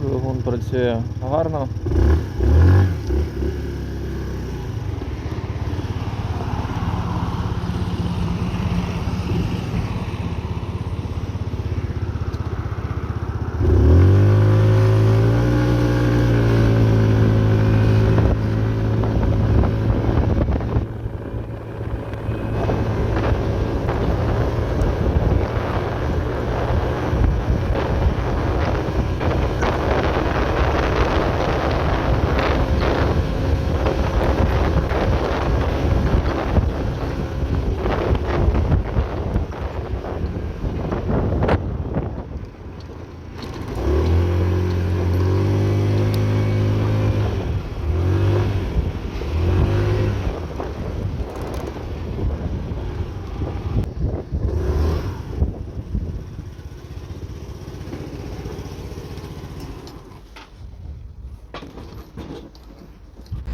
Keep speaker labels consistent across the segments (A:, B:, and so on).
A: двигун працює гарно.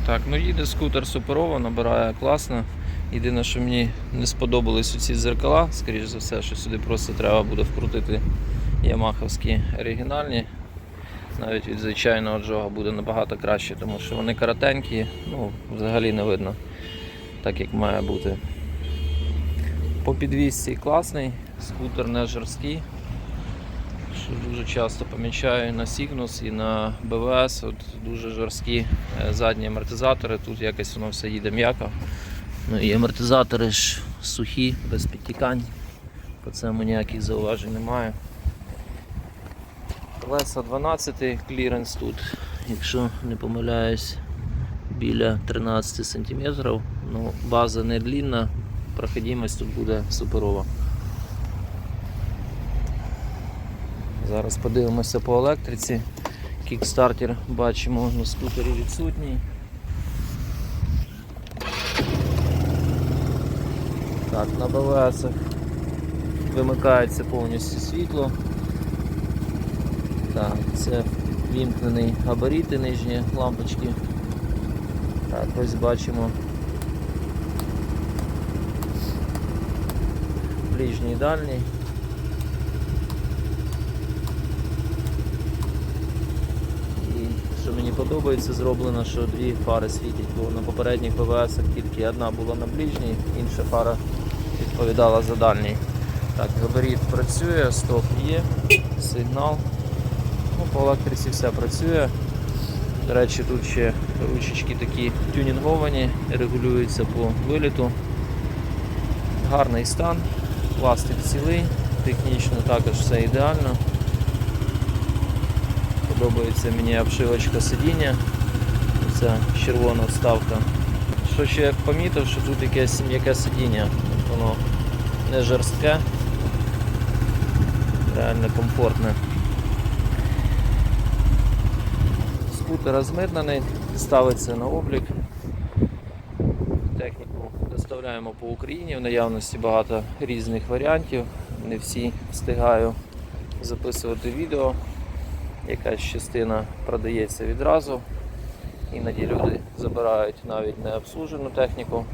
A: Так, ну їде скутер суперово, набирає класно. Єдине, що мені не сподобались ці зеркала, скоріш за все, що сюди просто треба буде вкрутити ямаховські оригінальні. Навіть від звичайного джога буде набагато краще, тому що вони коротенькі, ну, взагалі не видно, так як має бути. По підвісці класний, скутер не жорсткий. Що дуже часто помічаю на Cygnus і на БВС от дуже жорсткі е, задні амортизатори. Тут якось воно все їде м'яко. Ну і амортизатори ж сухі, без підтікань. По цьому ніяких зауважень немає. Колеса 12 кліренс тут, якщо не помиляюсь, біля 13 см. Ну, база не длінна, проходимость тут буде суперова. Зараз подивимося по електриці. Кікстартер бачимо на скутері відсутній. Так, на БВС вимикається повністю світло. Так, це вімкнений габаріти нижні лампочки. Так, ось бачимо ближній і дальній. І що мені подобається, зроблено, що дві фари світять, бо на попередніх ВВС тільки одна була на ближній, інша фара відповідала за дальній. Так, габарит працює, стоп є, сигнал. Ну, по електриці все працює. До речі, тут ще ручечки такі тюнінговані, регулюються по виліту. Гарний стан, пластик цілий, технічно також все ідеально. Подобається мені обшивочка сидіння. Це червона вставка. Що ще я помітив, що тут якесь м'яке сидіння. Воно не жорстке, реально комфортне. Скутер розмитнений, ставиться на облік. Техніку доставляємо по Україні, в наявності багато різних варіантів. Не всі встигаю записувати відео. Якась частина продається відразу. Іноді люди забирають навіть необслужену техніку.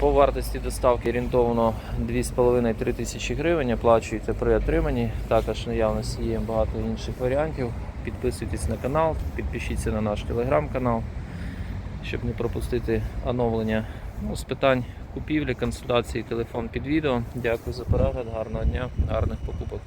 A: По вартості доставки орієнтовно 2,5-3 тисячі гривень оплачуєте при отриманні. Також наявності є багато інших варіантів. Підписуйтесь на канал, підпишіться на наш телеграм-канал, щоб не пропустити оновлення ну, з питань купівлі, консультації, телефон під відео. Дякую за перегляд, гарного дня, гарних покупок.